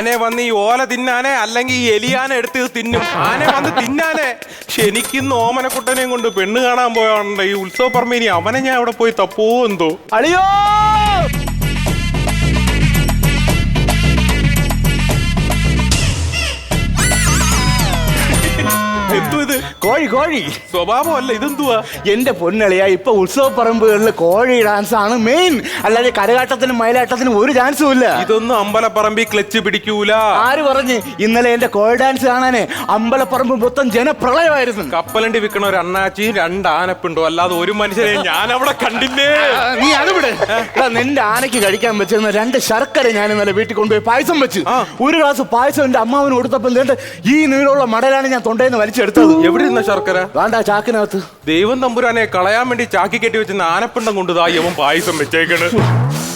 ആനെ വന്ന് ഈ ഓല തിന്നാനെ അല്ലെങ്കിൽ ഈ എലിയാനെ എടുത്ത് തിന്നും. ആനെ വന്ന് തിന്നാനെ. ശനിക്കുന്ന ഓമനക്കുട്ടനെയും കൊണ്ട് പെണ്ണ് കാണാൻ പോയാണ്ട് ഈ ഉത്സവ പറമ്പിനി അവനെ ഞാൻ അവിടെ പോയി തപ്പോ എന്തോ. അളിയോ! കോഴി കോഴി. സ്വഭാവമല്ല ഇതെന്തുവാ? എന്റെ പൊന്നളിയ ഇപ്പൊ ഉത്സവ പറമ്പുകളിൽ കോഴി ഡാൻസ് ആണ് മെയിൻ അല്ലാതെ കരകാട്ടത്തിനും മയിലാട്ടത്തിനും ഒരു ചാൻസും ഇല്ല. ഇതൊന്നും അമ്പലപ്പറമ്പിൽ ക്ലച്ച് പിടിക്കൂല. ആര് പറഞ്ഞ് ഇന്നലെ എന്റെ കോഴി ഡാൻസ് കാണാന് അമ്പലപ്പറമ്പ് മൊത്തം ജനപ്രളയമായിരുന്നു. കപ്പലണ്ടി വിൽക്കണ ഒരു അണ്ണാച്ചി രണ്ട് ആനപ്പുണ്ടോ? അല്ലാതെ ഒരു മനുഷ്യനെ ഞാൻ അവിടെ കണ്ടില്ലേ നീ അത് നിന്റെ ആനയ്ക്ക് കഴിക്കാൻ വെച്ചിരുന്ന രണ്ട് ശർക്കര ഞാൻ ഇന്നലെ വീട്ടിൽ കൊണ്ടുപോയി പായസം വെച്ച്. ഒരു ഗ്ലാസ് പായസം എന്റെ അമ്മാവന് കൊടുത്തപ്പോൾ ഈ നീളമുള്ള മടലാണ് ഞാൻ തൊണ്ടയിൽ നിന്ന് വലിച്ചെടുത്തത്. എവിടെ ഇരുന്ന ശർക്കര. വേണ്ട ചാക്കിനകത്ത്. ദൈവം തമ്പുരാനെ കളയാൻ വേണ്ടി ചാക്കി കെട്ടി വെച്ച ആനപ്പിണ്ടം കൊണ്ടുതായി അവൻ യവൻ പായസം വെച്ചേക്കണ്.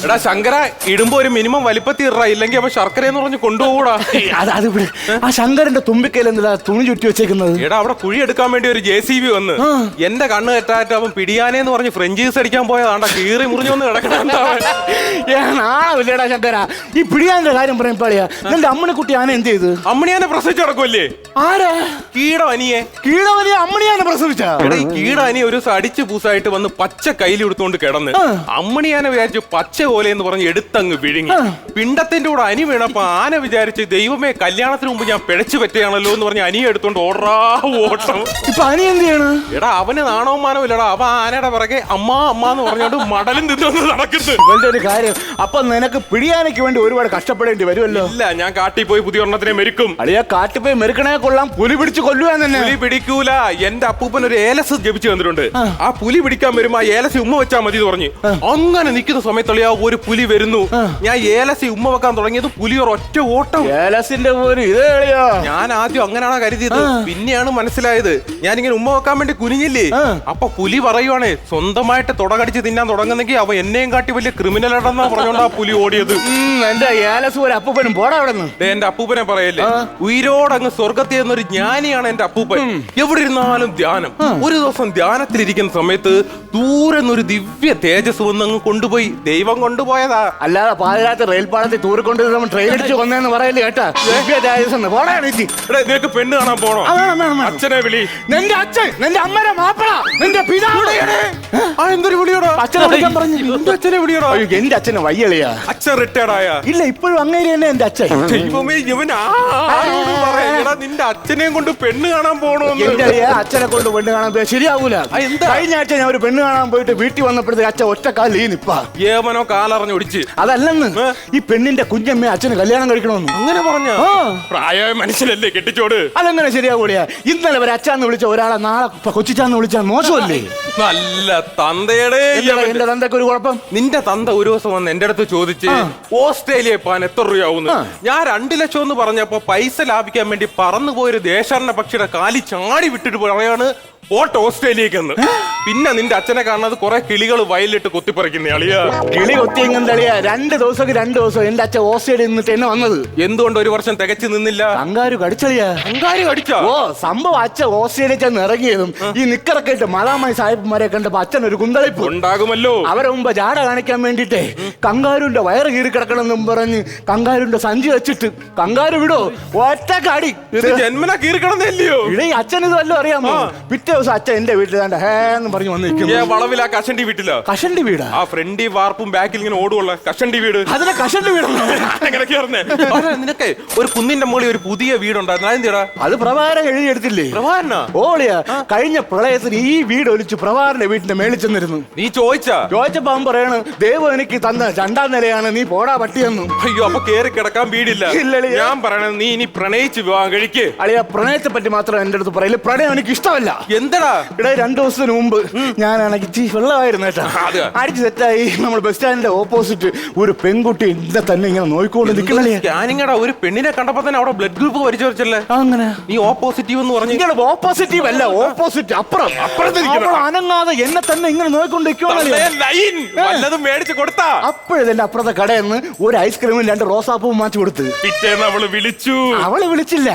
എടാ ശങ്കര ഇടുമ്പോ ഒരു മിനിമം വലിപ്പത്തി ഇറ ഇല്ലെങ്കിൽ അപ്പൊ ശർക്കര എന്ന് പറഞ്ഞ് കൊണ്ടുപോകൂടാ. അത് അത് ഇവിടെ. ആ ശങ്കരന്റെ തുമ്പിക്കയിൽ എന്താ തുണി ചുറ്റി വെച്ചേക്കുന്നത്? എടാ അവിടെ കുഴി എടുക്കാൻ വേണ്ടി ഒരു ജെ സി ബി വന്ന്. എന്റെ കണ്ണ് തെറ്റായിട്ട് അവൻ പിടിയാനേന്ന് പറഞ്ഞ് ഫ്രഞ്ചീസ് അടിക്കാൻ പോയതാണ്ടാ. കീറി മുറിഞ്ഞു വന്ന് ആവില്ലടാ ശങ്കര. ഈ പിടിയാന്റെ കാര്യം പറയുമ്പോളിയാ നിന്റെ അമ്മണിക്കുട്ടി ആന എന്ത് ചെയ്ത്? അമ്മണിയാനെ പ്രസവിച്ചു കിടക്കുമല്ലേ ആരാ? കീടവനിയെ. കീടവനിയെ അമ്മണിയാനെ പ്രസവിച്ച? എടാ ഈ കീടവനി ഒരു ദിവസം അടിച്ച് പൂസായിട്ട് വന്ന് പച്ച കയ്യിൽ എടുത്തുകൊണ്ട് കിടന്ന് അമ്മണിയാനെ വിചാരിച്ചു പച്ച പോലെ എന്ന് പറഞ്ഞ് എടുത്തങ്ങ് വിഴുങ്ങി. പിണ്ടത്തിന്റെ കൂടെ അനി വീണപ്പോ ആന വിചാരിച്ച് ദൈവമേ കല്യാണത്തിന് മുമ്പ് ഞാൻ പിഴച്ചു പറ്റുകയാണല്ലോ എന്ന് പറഞ്ഞ് അനിയെ എടുത്തോണ്ട് ഓടാ ഓട്ടം. ഇപ്പൊ അനി എന്ത് ചെയ്യണ് എടാ അവന് നാണവും മാനവും ഇല്ലടാ. അവ ആനയുടെ പിറകെ അമ്മ അമ്മ എന്ന് പറഞ്ഞോണ്ട് മടലും തിന്നു നടക്കുന്നു. ഇവന്റെ ഒരു കാര്യം. അപ്പൊ നിനക്ക് പിടിയാനയ്ക്ക് വേണ്ടി ഒരുപാട് കഷ്ടപ്പെടേണ്ടി വരുമല്ലോ? ഇല്ല ഞാൻ കാട്ടിൽ പോയി പുതിയ ഒരെണ്ണത്തിനെ മെരുക്കും. അളിയ കാട്ടുപോയി മെരുക്കണേ കൊള്ളാം. പുലി പിടിച്ച് കൊല്ലുവാൻ തന്നെ പുലി പിടിക്കൂല. എന്റെ അപ്പൂപ്പൻ ഒരു ഏലസ് ജപിച്ചു തന്നിട്ടുണ്ട്. ആ. പുലി പിടിക്കാൻ വരുമ്പോ ആ ഏലസി ഉമ്മ വെച്ചാ മതി എന്ന് പറഞ്ഞു. അങ്ങനെ നിൽക്കുന്ന സമയത്തളിയാ ഒരു പുലി വരുന്നു. ഞാൻ ഏലസി ഉമ്മ വെക്കാൻ തുടങ്ങിയത് പുലി ഒരു ഒറ്റ ഓട്ടം. ഏലസിന്റെ ഒരു ഇതേ ഞാൻ ആദ്യം അങ്ങനെയാണോ കരുതിയത്? പിന്നെയാണ് മനസ്സിലായത്. ഞാൻ ഇങ്ങനെ ഉമ്മ വെക്കാൻ വേണ്ടി കുനിഞ്ഞില്ലേ. അപ്പൊ പുലി പറയുവാണേ സ്വന്തമായിട്ട് തുടകടിച്ച് തിന്നാൻ തുടങ്ങുന്നെങ്കിൽ അവ എന്നെയും കാട്ടി വലിയ ക്രിമിനൽ ആണെന്നാ പറഞ്ഞോണ്ട് ആ പുലി ഓടിയത്. എന്റെ ഏലസ് ഒരു അപ്പനും പോടാ അവിടെ ദേ, എന്റെ അപ്പൂപ്പനെ പറയല്ലേ ഉയരോടങ്ങ് സ്വർഗത്തിൽ എന്നൊരു ജ്ഞാനിയാണ് എന്റെ അപ്പൂപ്പൻ. എവിടെ ഇരുന്നാലും ധ്യാനം. ഒരു ദിവസം ധ്യാനത്തിലിരിക്കുന്ന സമയത്ത് ദൂരെ നിന്നൊരു ദിവ്യ തേജസ് വന്ന് അങ്ങ് കൊണ്ടുപോയി. ദൈവം കൊണ്ടുപോയതാ. അല്ലാതെ പാതിരാത്ത് റെയിൽ പാളത്തിൽ കൊണ്ടുപോയി നമ്മൾ ട്രെയിൻ അടിച്ച് കൊന്നേന്ന് പറയല്ലേ കേട്ടാ? ദിവ്യ തേജസ്സെന്ന്. പോടാ എണീറ്റ്. എടാ നിനക്ക് പെണ്ണ് കാണാൻ പോണോ. അച്ഛനെ വിളി. നിന്റെ അച്ഛൻ നിന്റെ അമ്മയുടെ മാപ്പിള നിന്റെ പിതാവ്. എന്തൊരു വിളിയോടാ? അച്ഛനെ വിളിക്കാൻ പറഞ്ഞു. അച്ഛനെ വിളിയോടാ? അയ്യോ, എന്റെ അച്ഛനെ വയ്യളിയാ. അച്ഛൻ റിട്ടയർഡ് ആയ. ഇല്ല ഇപ്പോഴും അങ്ങേര് തന്നെ എന്റെ അച്ഛൻ. ദൈവമേ ഇവൻ ആരോട് പറയടാ നിന്റെ അച്ഛനെയും കൊണ്ട് പെണ്ണ് കാണാൻ എന്റെ പോണോന്ന് അച്ഛനെ കൊണ്ട് പെണ്ണ് കാണാൻ പോയാ ശരിയാവൂല. ആ, എന്താ? കഴിഞ്ഞ ആഴ്ച ഞാൻ ഒരു പെണ്ണ് കാണാൻ പോയിട്ട് വീട്ടിൽ വന്നപ്പോഴത്തേക്ക് അച്ഛൻ ഒറ്റ കാലിൽ ഈ നിപ്പാ. ഏവനോ കാലറിഞ്ഞൊടിച്ച് അതല്ലെന്ന്. ഏ? ഈ പെണ്ണിന്റെ കുഞ്ഞമ്മ അച്ഛന് കല്യാണം കഴിക്കണമെന്ന്. അങ്ങനെ പറഞ്ഞ? ആ. പ്രായമായ മനുഷ്യനല്ലേ കെട്ടിച്ചോട്? അതെങ്ങനെ ശരിയാകൂടിയാ ഇന്നലെ വരെ അച്ഛാന്ന് വിളിച്ച ഒരാളെ നാളെ കൊച്ചിച്ചാന്ന് വിളിച്ചാൽ മോശമല്ലേ? നല്ല തന്തയുടെ എന്റെ ഒരു കുഴപ്പം? നിന്റെ തന്ത ഒരു ദിവസം വന്ന് എന്റെ അടുത്ത് ചോദിച്ച് ഓസ്ട്രേലിയ പോകാൻ എത്ര രൂപയാവുന്നു ഞാൻ രണ്ട് ലക്ഷം എന്ന് പറഞ്ഞപ്പോ പൈസ ലാഭിക്കാൻ വേണ്ടി പറന്നു പോയൊരു ദേശാടന പക്ഷിയുടെ കാലി ചാടി വിട്ടിട്ട് പറയാണ് പോട്ട് ഓസ്ട്രേലിയക്കെന്ന്. പിന്നെ നിന്റെ അച്ഛനെ കാണുന്നത് കുറെ കിളികൾ വയലിട്ട് കൊത്തിപ്പറിക്കുന്ന അളിയാ കിളി കൊത്തി തളിയാ രണ്ട് ദിവസം രണ്ട് ദിവസം എന്റെ അച്ഛൻ ഓസ്ട്രേലിയ നിന്നിട്ട് എന്നെ വന്നത്. എന്തുകൊണ്ട് ഒരു വർഷം തികച്ചു നിന്നില്ല? അങ്കാരു കടിച്ചളിയ. അങ്കാരി കടിച്ചോ? ഓ സംഭവം അച്ഛൻ ഓസ്ട്രേലിയ ചെന്ന് ഇറങ്ങിയതും ഈ നിക്കറൊക്കെ ഇട്ട് മലാമായി സാഹിബ്മാരെ കണ്ടപ്പോ അച്ഛൻ ഒരു കുന്തളിപ്പ്. ഉണ്ടാകുമല്ലോ. അവരെ മുമ്പ് ജാട കാണിക്കാൻ വേണ്ടിട്ടേ കങ്കാരുന്റെ വയറ് കീറി കിടക്കണമെന്നും പറഞ്ഞ് കങ്കാരുന്റെ സഞ്ചി വെച്ചിട്ട് കങ്കാരു വിടോ ഒറ്റ കാടി. ഇത് ജന്മന കീറിക്കണമെന്നില്ലയോ ഇടേ അച്ഛൻ ഇത് വല്ലതും അറിയാമോ? പിറ്റേ ദിവസം അച്ഛൻ എന്റെ വീട്ടിൽ ദാണ്ട ഹേ എന്ന് പറഞ്ഞു വന്നിരിക്കുന്നു ഏ നിൽക്കുന്നു വളവില കഷണ്ടി വീട്ടിലോ? കഷണ്ടി വീടാ? ആ ഫ്രണ്ടി വാർപ്പും ബാക്കിൽ ഇങ്ങനെ ഓടുള്ള കഷണ്ടി വീട്. അതിനെ കഷണ്ടി നിനക്ക് ഒരു കുന്നിന്റെ മുകളിൽ ഒരു പുതിയ വീടുണ്ടായിരുന്നു. അതെന്തിടാ? അത് പ്രഭാരം എഴുതിയെടുത്തില്ലേ? പ്രഭാരനാ ഓളിയാ കഴിഞ്ഞ പ്രളയത്തിൽ ഈ വീട് ഒലിച്ച് പ്രഭാറിന്റെ വീട്ടിന്റെ മേളിൽ ചെന്നിരുന്നു. നീ ചോദിച്ചാ? ചോദിച്ചപ്പോ അവൻ പറയണ് ദൈവം എനിക്ക് തന്ന രണ്ടാം നിലയാണ് നീ പോടാ പട്ടിയെന്നു. അയ്യോ അപ്പൊ കേറി കിടക്കാൻ വീടില്ല. ഞാൻ പറയണത് നീ ഇനി പ്രണയിച്ച് വിവാഹം കഴിക്ക്. അളിയ പ്രണയത്തെ പറ്റി മാത്രം എന്റെ അടുത്ത് പറയില്ല പ്രണയം എനിക്ക് ഇഷ്ടമല്ല. എന്തടാ? ഇവിടെ രണ്ടു ദിവസത്തിന് മുമ്പ് ഞാനാണെങ്കിൽ ചീ വെള്ളമായിരുന്നു കേട്ടാ. അത്. അടിച്ച് സെറ്റായി നമ്മൾ ബസ് സ്റ്റാൻഡിന്റെ ഓപ്പോസിറ്റ് ഒരു പെൺകുട്ടി ഇന്നെ തന്നെ ഇങ്ങനെ നോക്കിക്കൊണ്ട് നിൽക്കണല്ലേ സ്കാനിങ്ങടാ ഒരു പെണ്ണിനെ കണ്ടപ്പോ തന്നെ അവിടെ ബ്ലഡ് ഗ്രൂപ്പ് പരിശോധിച്ചല്ലേ അങ്ങനെ. നീ ഓ പോസിറ്റീവ് എന്ന് പറഞ്ഞു നിങ്ങൾ ഓപ്പോസിറ്റീവ് അല്ല ഓപ്പോസിറ്റ് അപ്പുറം അപ്പുറത്തിരിക്കണം. അവൾ അനങ്ങാതെ എന്നെ തന്നെ ഇങ്ങനെ നോയിക്കൊണ്ട് നിൽക്കുവാണല്ലേ ലൈൻ. വല്ലതും മേടിച്ച് കൊടുത്താ. അപ്പോഴെന്റെ അപ്പുറത്തെ കടയിൽ നിന്ന് ഒരു ഐസ്ക്രീമും രണ്ട് റോസാപ്പൂവും മാറ്റി കൊടുത്ത്. പിറ്റേന്ന് അവൾ വിളിച്ചു. അവൾ വിളിച്ചില്ല.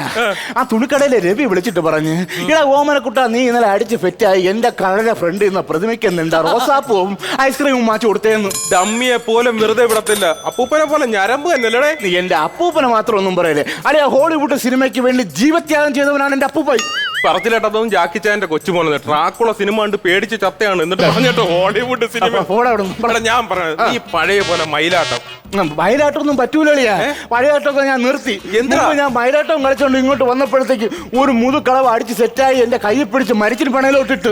ആ തുണിക്കടയിലെ രവി വിളിച്ചിട്ട് പറഞ്ഞ് ഇടാ ഓമനക്കുട്ട നീ ഇന്നലെ ഇന്നലെ അടിച്ച് ഫെറ്റായി എന്റെ കഴക ഫ്രണ്ട് ഇന്ന് പ്രതിമയ്ക്കുന്നുണ്ട്. റോസാപ്പൂവും ഐസ്ക്രീമും മാച്ചു കൊടുത്തേന്ന്. ഡമ്മിയെ പോലും വെറുതെ വിടത്തില്ല. അപ്പൂപ്പനെ പോലെ ഞരമ്പ് തന്നെ നീ എന്റെ അപ്പൂപ്പനെ മാത്രം ഒന്നും പറയല്ലേ. അല്ലെ ഹോളിവുഡ് സിനിമയ്ക്ക് വേണ്ടി ജീവത്യാഗം ചെയ്തവനാണ് എന്റെ അപ്പൂപ്പായി പറത്തിലേട്ടതും ജാക്കി ചാന്റെ കൊച്ചുമോനെ ട്രാക്കുള്ള സിനിമ കണ്ട് പേടിച്ച് ചത്തയാണ്. എന്നിട്ട് പറഞ്ഞിട്ട് ഹോളിവുഡ് സിനിമ ഞാൻ പറഞ്ഞത് ഈ പഴയ പോലെ മയിലാട്ടം. വയലാട്ടൊന്നും പറ്റൂലിയാ വയലാട്ടമൊക്കെ ഞാൻ നിർത്തി. എന്തിനാ? ഞാൻ വയലാട്ടം കളിച്ചോണ്ട് ഇങ്ങോട്ട് വന്നപ്പോഴത്തേക്ക് ഒരു മുതുക്കളവ് അടിച്ച് സെറ്റായി എന്റെ കൈ പിടിച്ച് മരിച്ചിട്ട് പണയിലോട്ടിട്ട്.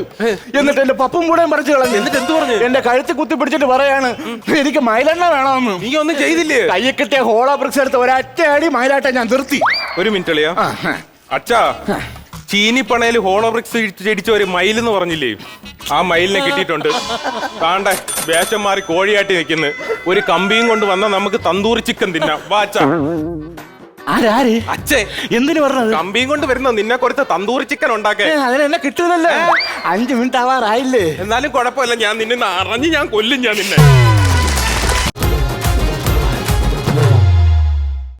എന്നിട്ട് എന്റെ പപ്പും കൂടെ മറിച്ച് കളഞ്ഞു. എന്നിട്ട് എന്ത് പറഞ്ഞു? എന്റെ കഴുത്തി കുത്തി പിടിച്ചിട്ട് പറയാണ് എനിക്ക് മൈലെണ്ണ വേണമെന്ന് നീ ഒന്നും ചെയ്തില്ലേ? കൈ കിട്ടിയ ഹോളോ ബ്രിക്സ് എടുത്ത് ഒരൊറ്റ അടി മയിലാട്ടം ഞാൻ നിർത്തി. ഒരു മിനിറ്റ് അളിയാ. അച്ഛാ ചീനിപ്പണയിൽ ഹോളോബ്രിക്സ് ചെടിച്ച ഒരു മയിലെന്ന് പറഞ്ഞില്ലേ? ആ മയിലിനെ കിട്ടിയിട്ടുണ്ട്. കാണ്ട വേഷം മാറി കോഴിയാട്ടി നിൽക്കുന്നു. ഒരു കമ്പിയും കൊണ്ട് വന്നാൽ നമുക്ക് തന്തൂറി ചിക്കൻ തിന്നാം. വാച്ചാ അച്ഛാ. ആരാര്? അച്ഛേ എന്തിനു പറഞ്ഞത്? കമ്പിയും കൊണ്ട് വരുന്ന നിന്നെ കുറച്ച് തന്തൂറി ചിക്കൻ ഉണ്ടാക്കേ. അതിനെന്നെ അതിന് എന്നെ കിട്ടൂലല്ലോ അഞ്ചു മിനിറ്റ് ആവാറായില്ലേ? എന്നാലും കുഴപ്പമില്ല ഞാൻ നിന്നെ അറിഞ്ഞ് ഞാൻ കൊല്ലും ഞാൻ നിന്നെ.